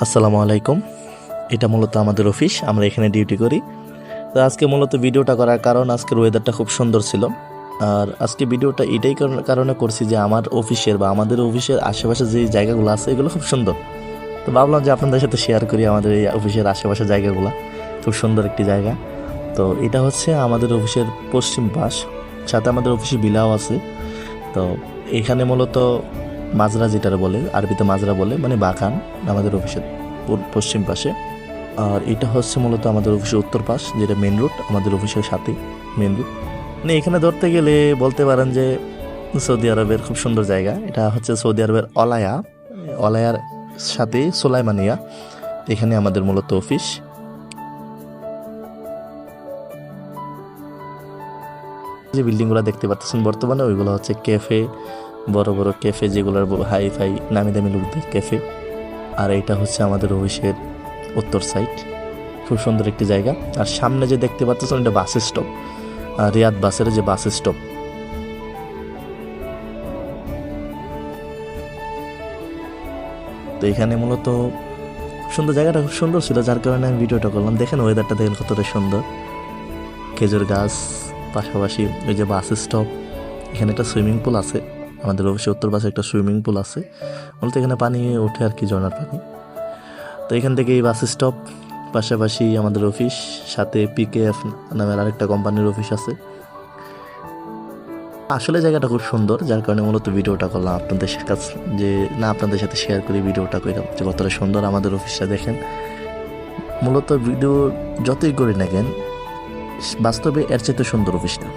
আসসালামু আলাইকুম। এটা মূলত আমাদের অফিস, আমরা এখানে ডিউটি করি। তো আজকে মূলত ভিডিওটা করার কারণ আজকের ওয়েদারটা খুব সুন্দর ছিল। আর আজকে ভিডিওটা এটাই কারণ- করছি যে আমার অফিসের বা আমাদের অফিসের আশেপাশে যে জায়গাগুলো আছে, এগুলো খুব সুন্দর। তো ভাবলাম যে আপনাদের সাথে শেয়ার করি আমাদের এই অফিসের আশেপাশে জায়গাগুলো। খুব সুন্দর একটি জায়গা। তো এটা হচ্ছে আমাদের অফিসের পশ্চিম পাশ। সাথে আমাদের অফিসে বিলাও আছে। তো এখানে মূলত মাজরা যেটার বলে, আরবিতে মাজরা বলে মানে বাগান আমাদের অফিসের পশ্চিম পাশে। আর এটা হচ্ছে মূলত আমাদের অফিসের উত্তর পাশ, যেটা মেন রুট আমাদের অফিসের সাথে মেন রুট মানে এখানে ধরতে গেলে বলতে পারেন যে সৌদি আরবের খুব সুন্দর জায়গা। এটা হচ্ছে সৌদি আরবের অলায়া। অলায়ার সাথে সোলাইমানিয়া। এখানে আমাদের মূলত অফিস। যে বিল্ডিংগুলো দেখতে পাচ্ছেন বর্তমানে, ওইগুলো হচ্ছে ক্যাফে বড় বড় ক্যাফে যেগুলোর হাই ফাই নামি দামি লোকদের ক্যাফে আর এটা হচ্ছে আমাদের অফিসের উত্তর সাইড খুব সুন্দর একটি জায়গা। আর সামনে যে দেখতে পাচ্ছেন এটা বাস স্টপ আর রিয়াদ বাসের যে বাস স্টপ তো এখানে মূলত সুন্দর জায়গাটা খুব সুন্দর ছিল, যার কারণে আমি ভিডিওটা করলাম। দেখেন ওয়েদারটা দেখেন কতটা সুন্দর। খেজুর গাছ, পাশাপাশি ওই যে বাস স্টপ এখানে একটা সুইমিং পুল আছে। আমাদের অবশ্যই উত্তর পাশে একটা সুইমিং পুল আছে। বলতে এখানে পানি ওঠে আর কি ঝর্ণার পানি। তো এখান থেকে এই বাস স্টপ, পাশাপাশি আমাদের অফিস, সাথে পিকেএফ নামের আরেকটা কোম্পানির অফিস আছে। আসলে জায়গাটা খুব সুন্দর, যার কারণে মূলত ভিডিওটা করলাম আপনাদের কাছে যে না আপনাদের সাথে শেয়ার করি ভিডিওটা করলাম যে কতটা সুন্দর আমাদের অফিসটা দেখেন। মূলত ভিডিও যতই করি না কেন, বাস্তবে এর চাইতে সুন্দর অফিসটা।